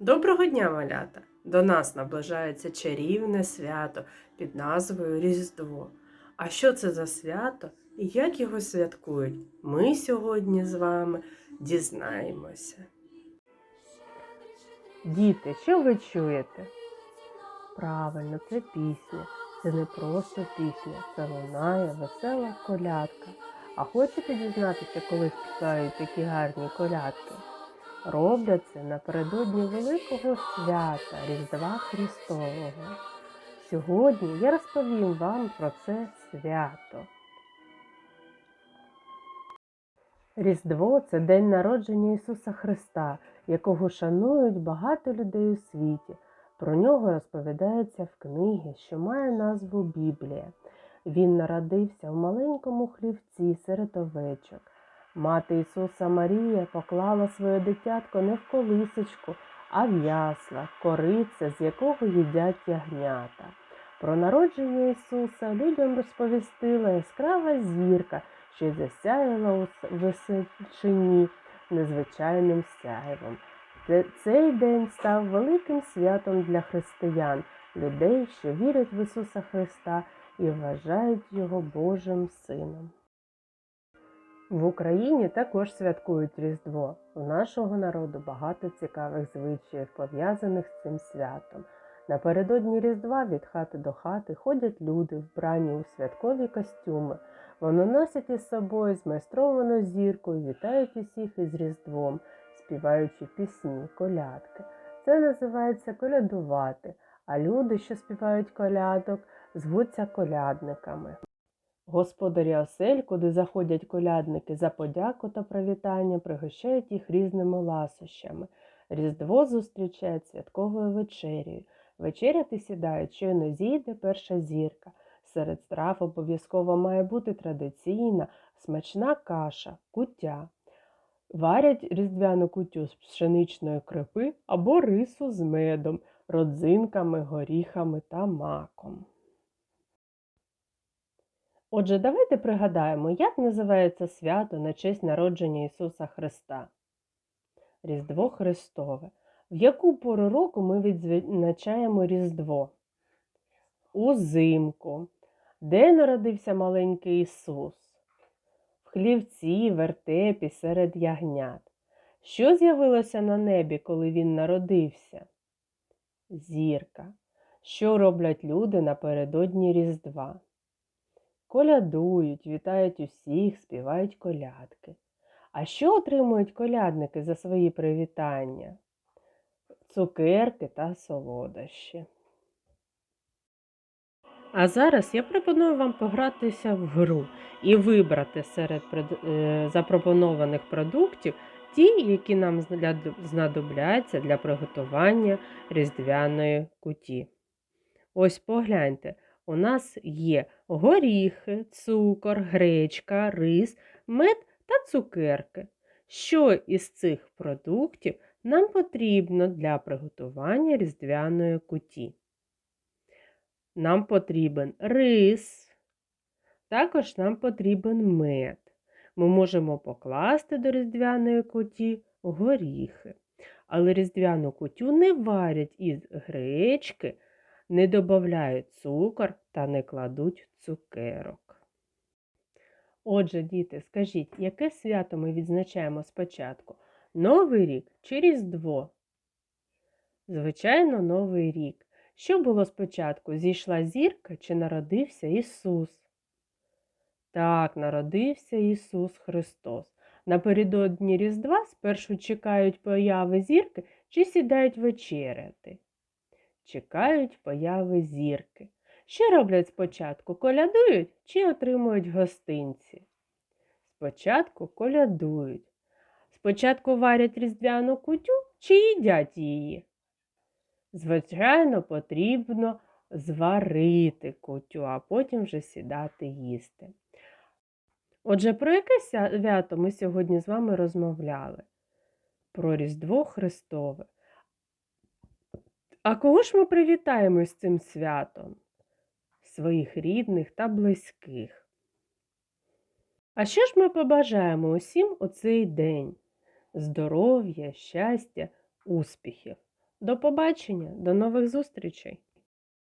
Доброго дня, малята! До нас наближається чарівне свято під назвою Різдво. А що це за свято і як його святкують? Ми сьогодні з вами дізнаємося. Діти, що ви чуєте? Правильно, це пісня. Це не просто пісня, це лунає весела колядка. А хочете дізнатися, коли співають такі гарні колядки? Роблять це напередодні великого свята Різдва Христового. Сьогодні я розповім вам про це свято. Різдво це день народження Ісуса Христа, якого шанують багато людей у світі. Про нього розповідається в книгі, що має назву Біблія. Він народився в маленькому хлівці серед овечок. Мати Ісуса Марія поклала своє дитятко не в колисочку, а в ясла, корице, з якого їдять ягнята. Про народження Ісуса людям розповістила яскрава зірка, що засяяла у височині незвичайним сяйвом. Цей день став великим святом для християн, людей, що вірять в Ісуса Христа і вважають Його Божим Сином. В Україні також святкують Різдво. У нашого народу багато цікавих звичаїв, пов'язаних з цим святом. Напередодні Різдва від хати до хати ходять люди, вбрані у святкові костюми. Вони носять із собою змайстровану зірку і вітають усіх із Різдвом, співаючи пісні, колядки. Це називається колядувати, а люди, що співають колядок, звуться колядниками. Господарі осель, куди заходять колядники за подяку та привітання, пригощають їх різними ласощами. Різдво зустрічають святковою вечерею. Вечеряти сідають, щойно зійде перша зірка. Серед страв обов'язково має бути традиційна смачна каша, куття. Варять різдвяну кутю з пшеничної крупи або рису з медом, родзинками, горіхами та маком. Отже, давайте пригадаємо, як називається свято на честь народження Ісуса Христа. Різдво Христове. В яку пору року ми відзначаємо Різдво? Узимку. Де народився маленький Ісус? В хлівці, вертепі, серед ягнят. Що з'явилося на небі, коли він народився? Зірка. Що роблять люди напередодні Різдва? Колядують, вітають усіх, співають колядки. А що отримують колядники за свої привітання? Цукерки та солодощі. А зараз я пропоную вам погратися в гру і вибрати серед е, запропонованих продуктів ті, які нам знадобляться для приготування різдвяної куті. Ось погляньте, у нас є горіхи, цукор, гречка, рис, мед та цукерки. Що із цих продуктів нам потрібно для приготування різдвяної куті? Нам потрібен рис, також нам потрібен мед. Ми можемо покласти до різдвяної куті горіхи. Але різдвяну кутю не варять із гречки, не додають цукор та не кладуть цукерок. Отже, діти, скажіть, яке свято ми відзначаємо спочатку? Новий рік чи Різдво? Звичайно, Новий рік. Що було спочатку? Зійшла зірка чи народився Ісус? Так, народився Ісус Христос. Напередодні Різдва спершу чекають появи зірки чи сідають вечеряти. Чекають появи зірки. Що роблять спочатку? Колядують чи отримують гостинці? Спочатку колядують. Спочатку варять різдвяну кутю чи їдять її? Звичайно, потрібно зварити кутю, а потім вже сідати їсти. Отже, про яке свято ми сьогодні з вами розмовляли? Про Різдво Христове. А кого ж ми привітаємо з цим святом? Своїх рідних та близьких. А що ж ми побажаємо усім у цей день? Здоров'я, щастя, успіхів. До побачення, до нових зустрічей!